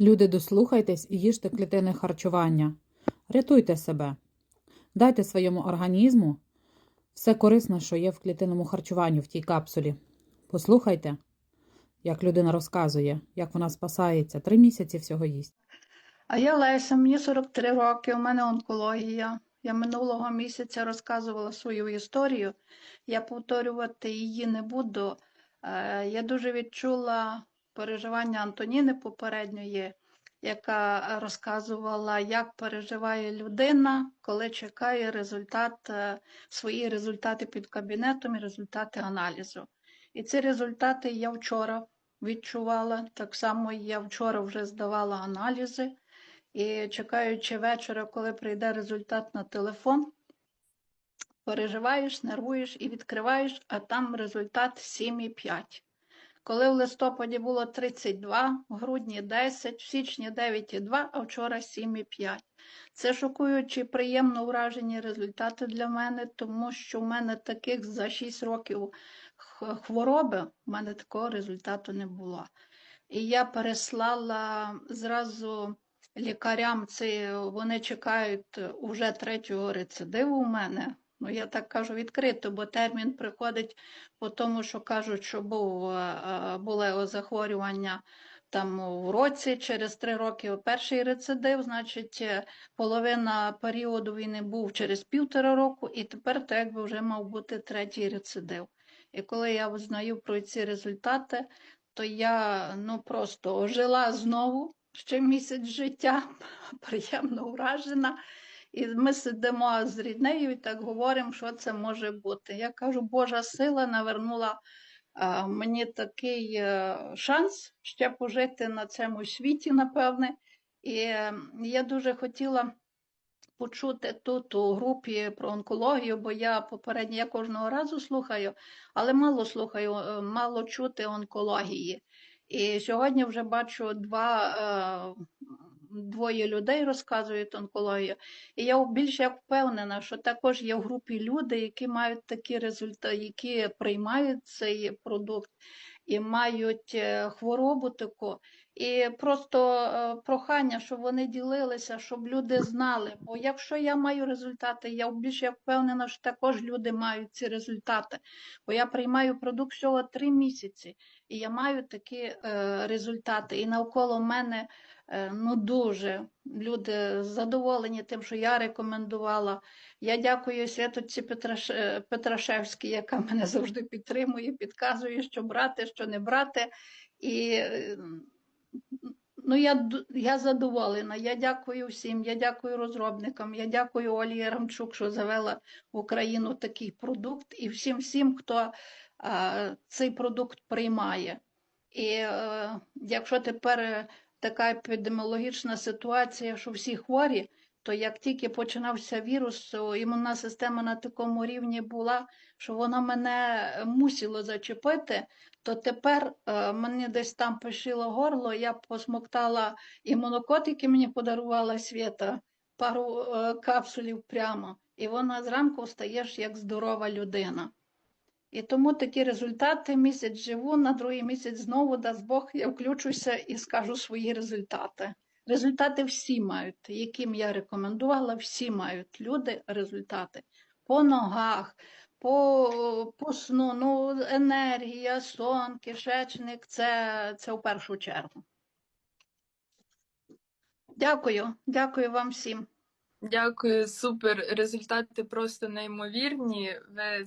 Люди, дослухайтесь і їжте клітинне харчування. Рятуйте себе. Дайте своєму організму все корисне, що є в клітинному харчуванні в тій капсулі. Послухайте, як людина розказує, як вона спасається. Три місяці всього їсть. А я Леся, мені 43 роки, у мене онкологія. Я минулого місяця розказувала свою історію. Я повторювати її не буду. Е, Я дуже відчула переживання Антоніни попередньої, яка розказувала, як переживає людина, коли чекає результат, е, свої результати під кабінетом і результати аналізу. І ці результати я вчора відчувала. Так само я вчора вже здавала аналізи. І чекаючи вечора, коли прийде результат на телефон, переживаєш, нервуєш і відкриваєш, а там результат 7,5. Коли в листопаді було 32, в грудні 10, в січні 9,2, а вчора 7,5. Це шокуючі, приємно вражені результати для мене, тому що в мене таких за 6 років хвороби, в мене такого результату не було. І я переслала зразу лікарям, це вони чекають уже третього рецидиву у мене. Ну, я так кажу відкрито, бо термін приходить по тому, що кажуть, що був, е, е, було захворювання там в році, через три роки перший рецидив, значить, е, половина періоду він і був через півтора року, і тепер то якби вже мав бути третій рецидив. І коли я узнаю про ці результати, то я ну просто ожила знову ще місяць життя, приємно вражена. І ми сидимо з ріднею і так говоримо, що це може бути. Я кажу, Божа сила навернула мені такий е, шанс ще пожити на цьому світі, напевне. І я дуже хотіла почути тут у групі про онкологію, бо я попередньо я кожного разу слухаю, але мало слухаю, е, мало чути онкології. І сьогодні вже бачу два, е, двоє людей розказують онкологію. І я більш як впевнена, що також є в групі люди, які мають такі результати, які приймають цей продукт і мають е, хворобу таку. І просто е, прохання, щоб вони ділилися, щоб люди знали. Бо якщо я маю результати, я більш як впевнена, що також люди мають ці результати. Бо я приймаю продукт всього три місяці, і я маю такі е, результати. І навколо мене ну дуже люди задоволені тим, що я рекомендувала. Я дякую Святоці Петраш... е, Петрашевській, яка мене завжди підтримує, підказує, що брати, що не брати. І е, ну, я, я задоволена. Я дякую всім. Я дякую розробникам. Я дякую Олі Яремчук, що завела в Україну такий продукт, і всім всім, хто а, цей продукт приймає. І е, якщо тепер е, така епідеміологічна ситуація, що всі хворі, то як тільки починався вірус, імунна система на такому рівні була, що вона мене мусила зачепити, то тепер е, мені десь там пишило горло, я посмоктала імунокотики, мені подарувала Свята, пару е, капсулів прямо, і вона зранку стаєш як здорова людина. І тому такі результати місяць живу, на другий місяць знову дасть Бог, я включуся і скажу свої результати. Результати всі мають, яким я рекомендувала, всі мають люди результати по ногах, по, по сну, ну, енергія, сон, кишечник це, це в першу чергу. Дякую, дякую вам всім. Дякую, супер. Результати просто неймовірні. Ви